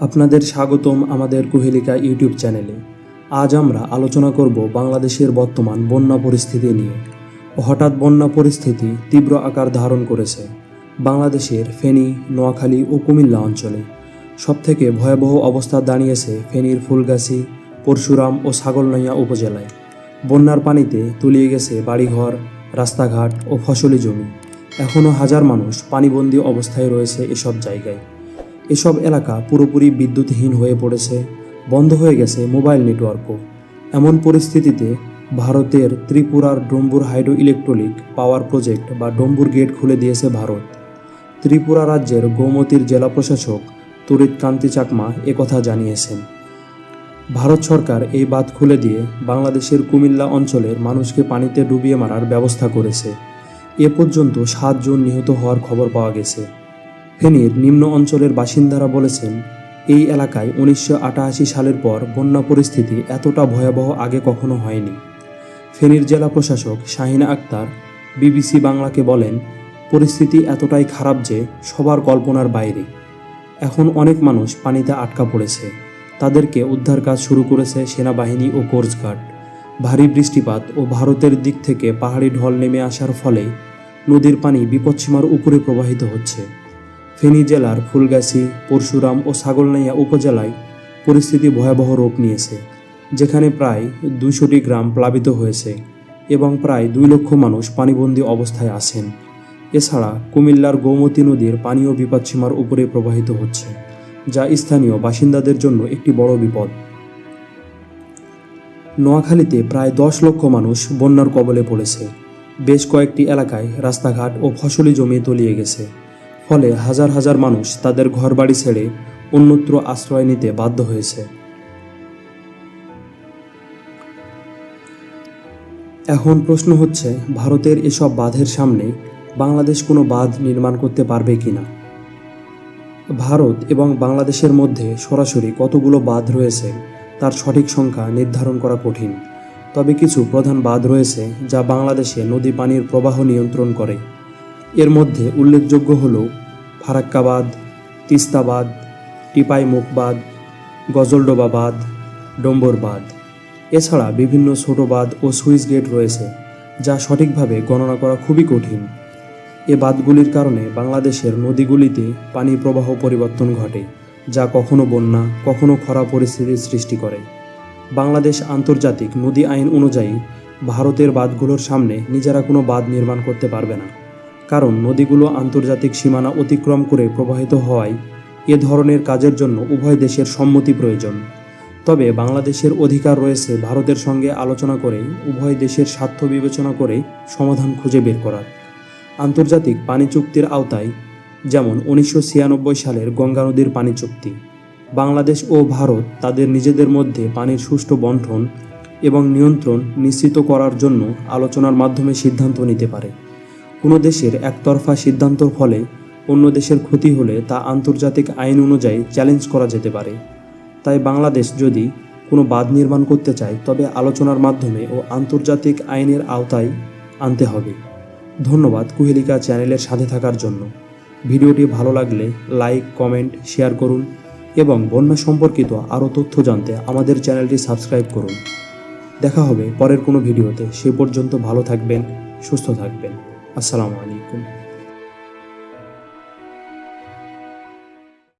আপনাদের স্বাগতম আমাদের কুহেলিকা ইউটিউব চ্যানেলে। আজ আমরা আলোচনা করব বাংলাদেশের বর্তমান বন্যা পরিস্থিতি নিয়ে। হঠাৎ বন্যা পরিস্থিতি তীব্র আকার ধারণ করেছে বাংলাদেশের ফেনী, নোয়াখালী ও কুমিল্লা অঞ্চলে। সবথেকে ভয়াবহ অবস্থা দাঁড়িয়েছে ফেনীর ফুলগাছি, পরশুরাম ও ছাগলনাইয়া উপজেলায়। বন্যার পানিতে তলিয়ে গেছে বাড়িঘর, রাস্তাঘাট ও ফসলি জমি। এখনও হাজার মানুষ পানিবন্দী অবস্থায় রয়েছে এসব জায়গায়। এসব এলাকা পুরোপুরি বিদ্যুৎহীন হয়ে পড়েছে, বন্ধ হয়ে গেছে মোবাইল নেটওয়ার্কও। এমন পরিস্থিতিতে ভারতের ত্রিপুরার Dumbur hydro electronic power project বা ডম্বুর গেট খুলে দিয়েছে ভারত। ত্রিপুরা রাজ্যের গৌমতির জেলা প্রশাসক তরিত কান্তি চাকমা একথা জানিয়েছেন। ভারত সরকার এই বাঁধ খুলে দিয়ে বাংলাদেশের কুমিল্লা অঞ্চলের মানুষকে পানিতে ডুবিয়ে মারার ব্যবস্থা করেছে। এ পর্যন্ত সাতজন নিহত হওয়ার খবর পাওয়া গেছে। ফেনীর নিম্ন অঞ্চলের বাসিন্দারা বলেছেন, এই এলাকায় উনিশশো আটাশি সালের পর বন্যা পরিস্থিতি এতটা ভয়াবহ আগে কখনো হয়নি। ফেনীর জেলা প্রশাসক শাহিনা আক্তার বিবিসি বাংলাকে বলেন, পরিস্থিতি এতটাই খারাপ যে সবার কল্পনার বাইরে। এখন অনেক মানুষ পানিতে আটকা পড়েছে। তাদেরকে উদ্ধার কাজ শুরু করেছে সেনাবাহিনী ও কোস্টগার্ড ভারী বৃষ্টিপাত ও ভারতের দিক থেকে পাহাড়ি ঢল নেমে আসার ফলে নদীর পানি বিপদসীমার উপরে প্রবাহিত হচ্ছে। ফেনী জেলার ফুলগাছি, পরশুরাম ও ছাগলনাইয়া উপজেলায় পরিস্থিতি ভয়াবহ রূপ নিয়েছে, যেখানে প্রায় দুইশোটি গ্রাম প্লাবিত হয়েছে এবং প্রায় দুই লক্ষ মানুষ পানিবন্দী অবস্থায় আছেন। এছাড়া কুমিল্লার গৌমতী নদীর পানীয় বিপদসীমার উপরে প্রবাহিত হচ্ছে, যা স্থানীয় বাসিন্দাদের জন্য একটি বড় বিপদ। নোয়াখালীতে প্রায় দশ লক্ষ মানুষ বন্যার কবলে পড়েছে। বেশ কয়েকটি এলাকায় রাস্তাঘাট ও ফসলি জমি তলিয়ে গেছে। ফলে হাজার হাজার মানুষ তাদের ঘরবাড়ি ছেড়ে অন্যত্র আশ্রয় নিতে বাধ্য হয়েছে। এখন প্রশ্ন হচ্ছে, ভারতের এসব বাঁধের সামনে বাংলাদেশ কোনো বাঁধ নির্মাণ করতে পারবে কিনা ভারত এবং বাংলাদেশের মধ্যে সরাসরি কতগুলো বাঁধ রয়েছে তার সঠিক সংখ্যা নির্ধারণ করা কঠিন। তবে কিছু প্রধান বাঁধ রয়েছে যা বাংলাদেশে নদী পানির প্রবাহ নিয়ন্ত্রণ করে। এর মধ্যে উল্লেখযোগ্য হল ফারাক্কা বাঁধ তিস্তা বাঁধ টিপাই মুখ বাঁধ গজলডোবা বাঁধ ডম্বর বাঁধ এছাড়া বিভিন্ন ছোট বাঁধ ও সুইচ গেট রয়েছে, যা সঠিকভাবে গণনা করা খুবই কঠিন। এ বাঁধগুলির কারণে বাংলাদেশের নদীগুলিতে পানি প্রবাহ পরিবর্তন ঘটে, যা কখনো বন্যা, কখনো খরা পরিস্থিতির সৃষ্টি করে। বাংলাদেশ আন্তর্জাতিক নদী আইন অনুযায়ী ভারতের বাঁধগুলোর সামনে নিজেরা কোনো বাঁধ নির্মাণ করতে পারবে না। কারণ নদীগুলো আন্তর্জাতিক সীমানা অতিক্রম করে প্রবাহিত হওয়ায় এ ধরনের কাজের জন্য উভয় দেশের সম্মতি প্রয়োজন। তবে বাংলাদেশের অধিকার রয়েছে ভারতের সঙ্গে আলোচনা করে, উভয় দেশের স্বার্থ বিবেচনা করে সমাধান খুঁজে বের করার। আন্তর্জাতিক পানি চুক্তির আওতায়, যেমন উনিশশো ছিয়ানব্বই সালের গঙ্গা নদীর পানি চুক্তি, বাংলাদেশ ও ভারত তাদের নিজেদের মধ্যে পানির সুষ্ঠু বন্টন এবং নিয়ন্ত্রণ নিশ্চিত করার জন্য আলোচনার মাধ্যমে সিদ্ধান্ত নিতে পারে। কোনো দেশের একতরফা সিদ্ধান্তর ফলে অন্য দেশের ক্ষতি হলে তা আন্তর্জাতিক আইন অনুযায়ী চ্যালেঞ্জ করা যেতে পারে। তাই বাংলাদেশ যদি কোনো বাঁধ নির্মাণ করতে চায়, তবে আলোচনার মাধ্যমে ও আন্তর্জাতিক আইনের আওতায় আনতে হবে। ধন্যবাদ কুহেলিকা চ্যানেলের সাথে থাকার জন্য। ভিডিওটি ভালো লাগলে লাইক, কমেন্ট, শেয়ার করুন এবং বন্যা সম্পর্কিত আরও তথ্য জানতে আমাদের চ্যানেলটি সাবস্ক্রাইব করুন। দেখা হবে পরের কোনো ভিডিওতে। সে পর্যন্ত ভালো থাকবেন, সুস্থ থাকবেন। আসসালামু আলাইকুম।